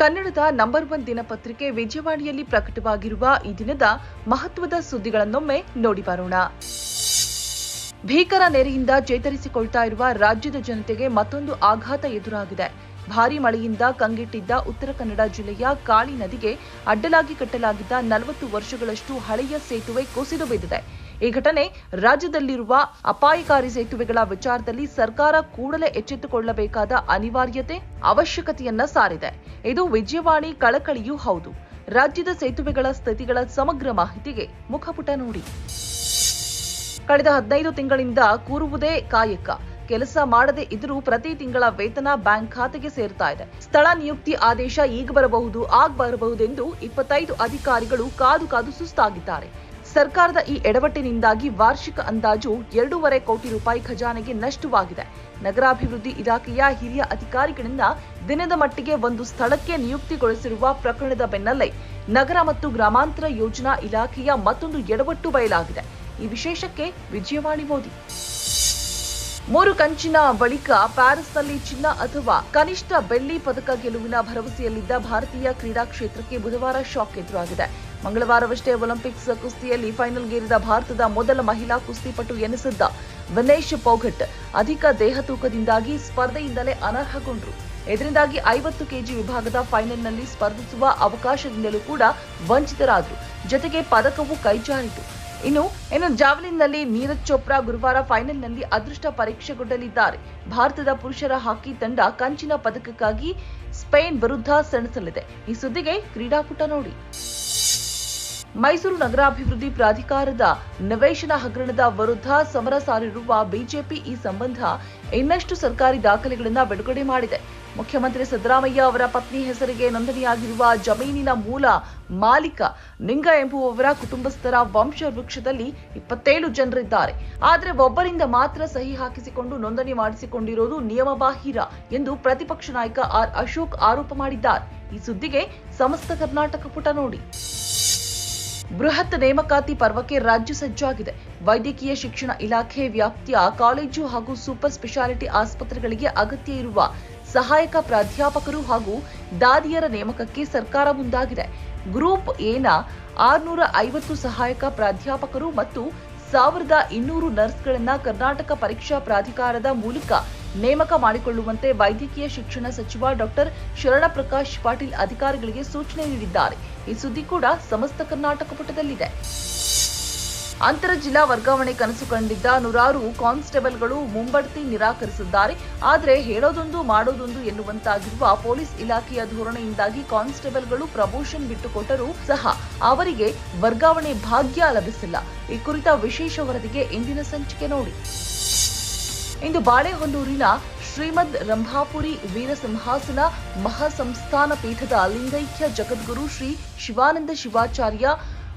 ಕನ್ನಡದ number one ದಿನಪತ್ರಿಕೆ ವಿಜಯವಾಣಿಯಲ್ಲಿ ಪ್ರಕಟವಾಗಿರುವ ಈ ದಿನದ ಮಹತ್ವದ ಸುದ್ದಿಗಳನ್ನೊಮ್ಮೆ ನೋಡಿ ಬರೋಣ. ಭೀಕರ ನೆರೆಯಿಂದ ಚೇತರಿಸಿಕೊಳ್ತಾ ಇರುವ ರಾಜ್ಯದ ಜನತೆಗೆ ಮತ್ತೊಂದು ಆಘಾತ ಎದುರಾಗಿದೆ. ಭಾರಿ ಮಳೆಯಿಂದ ಕಂಗೆಟ್ಟಿದ್ದ ಉತ್ತರ ಕನ್ನಡ ಜಿಲ್ಲೆಯ ಕಾಳಿ ನದಿಗೆ ಅಡ್ಡಲಾಗಿ ಕಟ್ಟಲಾಗಿದ್ದ ನಲವತ್ತು ವರ್ಷಗಳಷ್ಟು ಹಳೆಯ ಸೇತುವೆ ಕುಸಿದು ಬಿದ್ದಿದೆ. ಈ ಘಟನೆ ರಾಜ್ಯದಲ್ಲಿರುವ ಅಪಾಯಕಾರಿ ಸೇತುವೆಗಳ ವಿಚಾರದಲ್ಲಿ ಸರ್ಕಾರ ಕೂಡಲೇ ಎಚ್ಚೆತ್ತುಕೊಳ್ಳಬೇಕಾದ ಅನಿವಾರ್ಯತೆ, ಅವಶ್ಯಕತೆಯನ್ನ ಸಾರಿದೆ. ಇದು ವಿಜಯವಾಣಿ ಕಳಕಳಿಯೂ ಹೌದು. ರಾಜ್ಯದ ಸೇತುವೆಗಳ ಸ್ಥಿತಿಗಳ ಸಮಗ್ರ ಮಾಹಿತಿಗೆ ಮುಖಪುಟ ನೋಡಿ. ಕಳೆದ ಹದಿನೈದು ತಿಂಗಳಿಂದ ಕೂರುವುದೇ ಕಾಯಕ. ಕೆಲಸ ಮಾಡದೇ ಇದ್ರೂ ಪ್ರತಿ ತಿಂಗಳ ವೇತನ ಬ್ಯಾಂಕ್ ಖಾತೆಗೆ ಸೇರ್ತಾ ಇದೆ. ಸ್ಥಳ ನಿಯುಕ್ತಿ ಆದೇಶ ಈಗ ಬರಬಹುದು, ಆಗ ಬರಬಹುದೆಂದು ಇಪ್ಪತ್ತೈದು ಅಧಿಕಾರಿಗಳು ಕಾದು ಕಾದು ಸುಸ್ತಾಗಿದ್ದಾರೆ. ಸರ್ಕಾರದ ಈ ಎಡವಟ್ಟಿನಿಂದಾಗಿ ವಾರ್ಷಿಕ ಅಂದಾಜು ಎರಡೂವರೆ ಕೋಟಿ ರೂಪಾಯಿ ಖಜಾನೆಗೆ ನಷ್ಟವಾಗಿದೆ. ನಗರಾಭಿವೃದ್ಧಿ ಇಲಾಖೆಯ ಹಿರಿಯ ಅಧಿಕಾರಿಗಳಿಂದ ದಿನದ ಮಟ್ಟಿಗೆ ಒಂದು ಸ್ಥಳಕ್ಕೆ ನಿಯುಕ್ತಿಗೊಳಿಸಿರುವ ಪ್ರಕರಣದ ಬೆನ್ನಲ್ಲೇ ನಗರ ಮತ್ತು ಗ್ರಾಮಾಂತರ ಯೋಜನಾ ಇಲಾಖೆಯ ಮತ್ತೊಂದು ಎಡವಟ್ಟು ಬಯಲಾಗಿದೆ. ಈ ವಿಶೇಷಕ್ಕೆ ವಿಜಯವಾಣಿ ಮೋದಿ. ಮೂರು ಕಂಚಿನ ಬಳಿಕ ಪ್ಯಾರಿಸ್ನಲ್ಲಿ ಚಿನ್ನ ಅಥವಾ ಕನಿಷ್ಠ ಬೆಳ್ಳಿ ಪದಕ ಗೆಲುವಿನ ಭರವಸೆಯಲ್ಲಿದ್ದ ಭಾರತೀಯ ಕ್ರೀಡಾ ಕ್ಷೇತ್ರಕ್ಕೆ ಬುಧವಾರ ಶಾಕ್ ಎದುರಾಗಿದೆ. ಮಂಗಳವಾರವಷ್ಟೇ ಒಲಿಂಪಿಕ್ಸ್ ಕುಸ್ತಿಯಲ್ಲಿ ಫೈನಲ್ಗೇರಿದ ಭಾರತದ ಮೊದಲ ಮಹಿಳಾ ಕುಸ್ತಿಪಟು ಎನಿಸಿದ್ದ ವಿನೇಶ್ ಪೌಘಟ್ ಅಧಿಕ ದೇಹ ತೂಕದಿಂದಾಗಿ ಸ್ಪರ್ಧೆಯಿಂದಲೇ ಅನರ್ಹಗೊಂಡ್ರು. ಇದರಿಂದಾಗಿ ಐವತ್ತು ಕೆಜಿ ವಿಭಾಗದ ಫೈನಲ್ನಲ್ಲಿ ಸ್ಪರ್ಧಿಸುವ ಅವಕಾಶದಿಂದಲೂ ಕೂಡ ವಂಚಿತರಾದರು. ಜೊತೆಗೆ ಪದಕವೂ ಕೈಜಾರಿತು. ಇನ್ನು ಇನ್ನು ಜಾವಲಿನ್ನಲ್ಲಿ ನೀರಜ್ ಚೋಪ್ರಾ ಗುರುವಾರ ಫೈನಲ್ನಲ್ಲಿ ಅದೃಷ್ಟ ಪರೀಕ್ಷೆಗೊಳ್ಳಲಿದ್ದಾರೆ ಭಾರತದ ಪುರುಷರ ಹಾಕಿ ತಂಡ ಕಂಚಿನ ಪದಕಕ್ಕಾಗಿ ಸ್ಪೇನ್ ವಿರುದ್ಧ ಸೆಣಸಲಿದೆ. ಈ ಸುದ್ದಿಗೆ ಕ್ರೀಡಾಕೂಟ ನೋಡಿ. ಮೈಸೂರು ನಗರಾಭಿವೃದ್ಧಿ ಪ್ರಾಧಿಕಾರದ ನಿವೇಶನ ಹಗರಣದ ವಿರುದ್ಧ ಸಮರ ಸಾರಿರುವ ಬಿಜೆಪಿ ಈ ಸಂಬಂಧ ಇನ್ನಷ್ಟು ಸರ್ಕಾರಿ ದಾಖಲೆಗಳನ್ನು ಬಿಡುಗಡೆ ಮಾಡಿದೆ. ಮುಖ್ಯಮಂತ್ರಿ ಸಿದ್ದರಾಮಯ್ಯ ಅವರ ಪತ್ನಿ ಹೆಸರಿಗೆ ನೋಂದಣಿಯಾಗಿರುವ ಜಮೀನಿನ ಮೂಲ ಮಾಲೀಕ ನಿಂಗ ಎಂಬುವವರ ಕುಟುಂಬಸ್ಥರ ವಂಶ ವೃಕ್ಷದಲ್ಲಿ ಇಪ್ಪತ್ತೇಳು ಜನರಿದ್ದಾರೆ. ಆದರೆ ಒಬ್ಬರಿಂದ ಮಾತ್ರ ಸಹಿ ಹಾಕಿಸಿಕೊಂಡು ನೋಂದಣಿ ಮಾಡಿಸಿಕೊಂಡಿರೋದು ನಿಯಮಬಾಹಿರ ಎಂದು ಪ್ರತಿಪಕ್ಷ ನಾಯಕ ಆರ್ ಅಶೋಕ್ ಆರೋಪ ಮಾಡಿದ್ದಾರೆ. ಈ ಸುದ್ದಿಗೆ ಸಮಸ್ತ ಕರ್ನಾಟಕ ಪುಟ ನೋಡಿ. ಬೃಹತ್ ನೇಮಕಾತಿ ಪರ್ವಕ್ಕೆ ರಾಜ್ಯ ಸಜ್ಜಾಗಿದೆ. ವೈದ್ಯಕೀಯ ಶಿಕ್ಷಣ ಇಲಾಖೆ ವ್ಯಾಪ್ತಿಯ ಕಾಲೇಜು ಹಾಗೂ ಸೂಪರ್ ಸ್ಪೆಷಾಲಿಟಿ ಆಸ್ಪತ್ರೆಗಳಿಗೆ ಅಗತ್ಯ ಇರುವ ಸಹಾಯಕ ಪ್ರಾಧ್ಯಾಪಕರು ಹಾಗೂ ದಾದಿಯರ ನೇಮಕಕ್ಕೆ ಸರ್ಕಾರ ಮುಂದಾಗಿದೆ. ಗ್ರೂಪ್ ಎನ ಆರ್ನೂರ ಐವತ್ತು ಸಹಾಯಕ ಪ್ರಾಧ್ಯಾಪಕರು ಮತ್ತು ಸಾವಿರದ ಇನ್ನೂರು ನರ್ಸ್ಗಳನ್ನ ಕರ್ನಾಟಕ ಪರೀಕ್ಷಾ ಪ್ರಾಧಿಕಾರದ ಮೂಲಕ ನೇಮಕ ಮಾಡಿಕೊಳ್ಳುವಂತೆ ವೈದ್ಯಕೀಯ ಶಿಕ್ಷಣ ಸಚಿವ ಡಾಕ್ಟರ್ ಶರಣಪ್ರಕಾಶ್ ಪಾಟೀಲ್ ಅಧಿಕಾರಿಗಳಿಗೆ ಸೂಚನೆ ನೀಡಿದ್ದಾರೆ. ಈ ಸುದ್ದಿ ಕೂಡ ಸಮಸ್ತ ಕರ್ನಾಟಕ ಪುಟದಲ್ಲಿದೆ. ಅಂತರ ಜಿಲ್ಲಾ ವರ್ಗಾವಣೆ ಕನಸು ಕಂಡಿದ್ದ ನೂರಾರು ಕಾನ್ಸ್ಟೇಬಲ್ಗಳು ಮುಂಬಡ್ತಿ ನಿರಾಕರಿಸಿದ್ದಾರೆ. ಆದರೆ ಹೇಳೋದೊಂದು ಮಾಡೋದೊಂದು ಎನ್ನುವಂತಾಗಿರುವ ಪೊಲೀಸ್ ಇಲಾಖೆಯ ಧೋರಣೆಯಿಂದಾಗಿ ಕಾನ್ಸ್ಟೇಬಲ್ಗಳು ಪ್ರಮೋಷನ್ ಬಿಟ್ಟುಕೊಟ್ಟರೂ ಸಹ ಅವರಿಗೆ ವರ್ಗಾವಣೆ ಭಾಗ್ಯ ಲಭಿಸಿಲ್ಲ. ಈ ಕುರಿತ ವಿಶೇಷ ವರದಿಗೆ ಇಂದಿನ ಸಂಚಿಕೆ ನೋಡಿ. ಇಂದು ಬಾಳೆಹೊನ್ನೂರಿನ ಶ್ರೀಮದ್ ರಂಭಾಪುರಿ ವೀರಸಿಂಹಾಸನ ಮಹಾಸಂಸ್ಥಾನ ಪೀಠದ ಲಿಂಗೈಕ್ಯ ಜಗದ್ಗುರು ಶ್ರೀ ಶಿವಾನಂದ ಶಿವಾಚಾರ್ಯ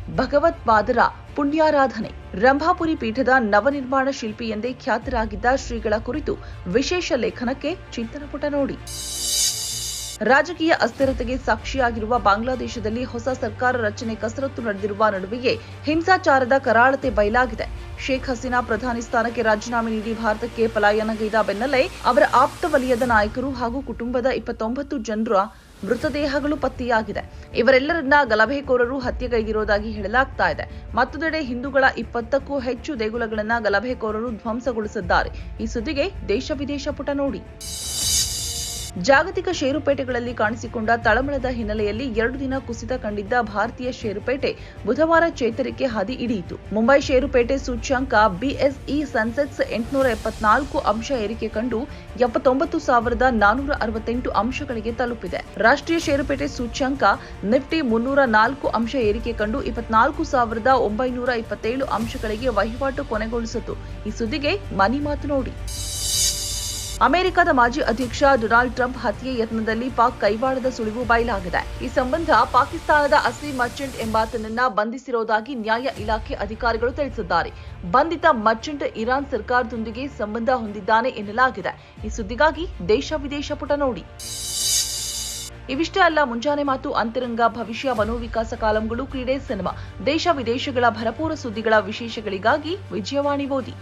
ಭಗವತ್ಪಾದರ ಪುಣ್ಯಾರಾಧನೆ. ರಂಭಾಪುರಿ ಪೀಠದ ನವನಿರ್ಮಾಣ ಶಿಲ್ಪಿ ಎಂದೇ ಖ್ಯಾತರಾಗಿದ್ದ ಶ್ರೀಗಳ ಕುರಿತು ವಿಶೇಷ ಲೇಖನಕ್ಕೆ ಚಿಂತನ ಪುಟ ನೋಡಿ. ರಾಜಕೀಯ ಅಸ್ಥಿರತೆಗೆ ಸಾಕ್ಷಿಯಾಗಿರುವ ಬಾಂಗ್ಲಾದೇಶದಲ್ಲಿ ಹೊಸ ಸರ್ಕಾರ ರಚನೆ ಕಸರತ್ತು ನಡೆದಿರುವ ನಡುವೆಯೇ ಹಿಂಸಾಚಾರದ ಕರಾಳತೆ ಬಯಲಾಗಿದೆ. ಶೇಖ್ ಹಸೀನಾ ಪ್ರಧಾನಿ ಸ್ಥಾನಕ್ಕೆ ರಾಜೀನಾಮೆ ನೀಡಿ ಭಾರತಕ್ಕೆ ಪಲಾಯನಗೈದ ಬೆನ್ನಲ್ಲೇ ಅವರ ಆಪ್ತ ವಲಯದ ನಾಯಕರು ಹಾಗೂ ಕುಟುಂಬದ ಇಪ್ಪತ್ತೊಂಬತ್ತು ಜನರ ಮೃತದೇಹಗಳು ಪತ್ತೆಯಾಗಿದೆ. ಇವರೆಲ್ಲರನ್ನ ಗಲಭೆಕೋರರು ಹತ್ಯೆಗೈದಿರೋದಾಗಿ ಹೇಳಲಾಗ್ತಾ ಇದೆ. ಮತ್ತೊಂದೆಡೆ ಹಿಂದೂಗಳ ಇಪ್ಪತ್ತಕ್ಕೂ ಹೆಚ್ಚು ದೇಗುಲಗಳನ್ನ ಗಲಭೆಕೋರರು ಧ್ವಂಸಗೊಳಿಸಿದ್ದಾರೆ. ಈ ಸುದ್ದಿಗೆ ದೇಶ ವಿದೇಶ ಪುಟ ನೋಡಿ. ಜಾಗತಿಕ ಷೇರುಪೇಟೆಗಳಲ್ಲಿ ಕಾಣಿಸಿಕೊಂಡ ತಳಮಳದ ಹಿನ್ನೆಲೆಯಲ್ಲಿ ಎರಡು ದಿನ ಕುಸಿತ ಕಂಡಿದ್ದ ಭಾರತೀಯ ಷೇರುಪೇಟೆ ಬುಧವಾರ ಚೇತರಿಕೆ ಹಾದಿ ಹಿಡಿಯಿತು. ಮುಂಬೈ ಷೇರುಪೇಟೆ ಸೂಚ್ಯಂಕ ಬಿಎಸ್ಇ ಸೆನ್ಸೆಕ್ಸ್ ಎಂಟುನೂರ ಎಪ್ಪತ್ನಾಲ್ಕು ಅಂಶ ಏರಿಕೆ ಕಂಡು ಎಪ್ಪತ್ತೊಂಬತ್ತು ಸಾವಿರದ ನಾನೂರ ಅರವತ್ತೆಂಟು ಅಂಶಗಳಿಗೆ ತಲುಪಿದೆ. ರಾಷ್ಟ್ರೀಯ ಷೇರುಪೇಟೆ ಸೂಚ್ಯಂಕ ನಿಫ್ಟಿ ಮುನ್ನೂರ ನಾಲ್ಕು ಅಂಶ ಏರಿಕೆ ಕಂಡು ಇಪ್ಪತ್ನಾಲ್ಕು ಸಾವಿರದ ಒಂಬೈನೂರ ಇಪ್ಪತ್ತೇಳು ಅಂಶಗಳಿಗೆ ವಹಿವಾಟು ಕೊನೆಗೊಳಿಸಿತು. ಈ ಸುದ್ದಿಗೆ ಮನಿ ಮಾತು ನೋಡಿ. ಅಮೆರಿಕದ ಮಾಜಿ ಅಧ್ಯಕ್ಷ ಡೊನಾಲ್ಡ್ ಟ್ರಂಪ್ ಹತ್ಯೆ ಯತ್ನದಲ್ಲಿ ಪಾಕ್ ಕೈವಾಡದ ಸುಳಿವು ಬಯಲಾಗಿದೆ. ಈ ಸಂಬಂಧ ಪಾಕಿಸ್ತಾನದ ಅಸ್ಲಿ ಮರ್ಚೆಂಟ್ ಎಂಬಾತನನ್ನ ಬಂಧಿಸಿರುವುದಾಗಿ ನ್ಯಾಯ ಇಲಾಖೆ ಅಧಿಕಾರಿಗಳು ತಿಳಿಸಿದ್ದಾರೆ. ಬಂಧಿತ ಮರ್ಚೆಂಟ್ ಇರಾನ್ ಸರ್ಕಾರದೊಂದಿಗೆ ಸಂಬಂಧ ಹೊಂದಿದ್ದಾನೆ ಎನ್ನಲಾಗಿದೆ. ಈ ಸುದ್ದಿಗಾಗಿ ದೇಶ ವಿದೇಶ ಪುಟ ನೋಡಿ. ಇವಿಷ್ಟೇ ಅಲ್ಲ, ಮುಂಜಾನೆ ಮಾತು ಅಂತರಂಗ, ಭವಿಷ್ಯ, ಮನೋವಿಕಾಸ ಕಾಲಂಗಳು, ಕ್ರೀಡೆ, ಸಿನಿಮಾ. ದೇಶ ವಿದೇಶಗಳ ಭರಪೂರ ಸುದ್ದಿಗಳ ವಿಶೇಷಗಳಿಗಾಗಿ ವಿಜಯವಾಣಿ ಓದಿ.